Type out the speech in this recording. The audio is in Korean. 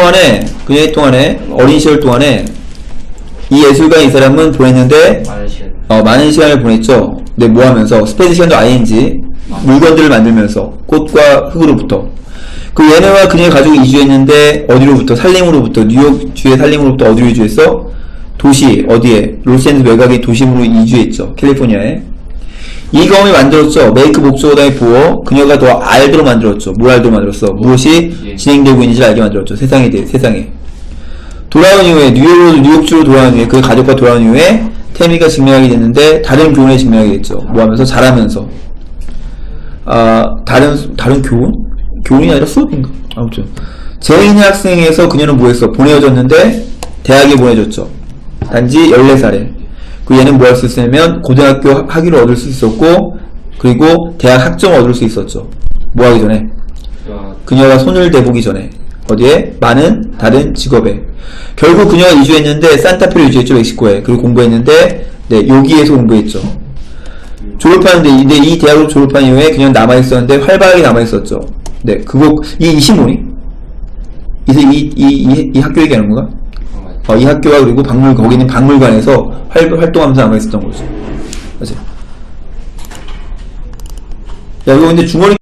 동안에 그녀의 동안에 어린 시절 동안에 이 예술가 이 사람은 보냈는데 많은 시간. 어, 많은 시간을 보냈죠. 근데 뭐 하면서 스페이스 시간도 ing 물건들을 만들면서 꽃과 흙으로부터 그 얘네와 그녀의 가족이 이주했는데 어디로부터 살림으로부터 뉴욕 주의 살림으로부터 어디로 이주했어? 도시 어디에 로스앤젤레스 외곽의 도심으로 이주했죠. 캘리포니아에 이 경험이 만들었죠. 메이크 목소다의 보어 그녀가 더 알도록 만들었죠. 뭘 알도록 만들었어? 무엇이 예. 진행되고 있는지를 알게 만들었죠. 세상에 대해 세상에 돌아온 이후에 뉴욕으로 뉴욕주로 돌아온 이후에 그 가족과 돌아온 이후에 태미가 증명하게 됐는데 다른 교훈에 증명하게 됐죠. 뭐 하면서 잘하면서 아 다른 다른 교훈 교훈이 아니라 수업인가 아무튼 제인 학생에서 그녀는 뭐 했어 보내어졌는데 대학에 보내줬죠. 단지 14살에 그 얘는 뭐 할 수 있었냐면 고등학교 학- 학위를 얻을 수 있었고 그리고 대학 학점을 얻을 수 있었죠. 뭐 하기 전에? 어, 그녀가 손을 대보기 전에. 어디에? 많은 다른 직업에. 결국 그녀가 이주했는데 산타페로 이주했죠 멕시코에. 그리고 공부했는데 네 여기에서 공부했죠. 졸업하는데 근데 이 대학을 졸업한 이후에 그냥 남아 있었는데 활발하게 남아 있었죠. 네 그거 이, 이 신문이? 이제 이, 이, 이, 이 학교 얘기하는 건가? 어, 이 학교와 그리고 박물관 거기 있는 박물관에서 활, 활동하면서 남아 있었던 거죠 맞아요. 야 이거 근데 중얼이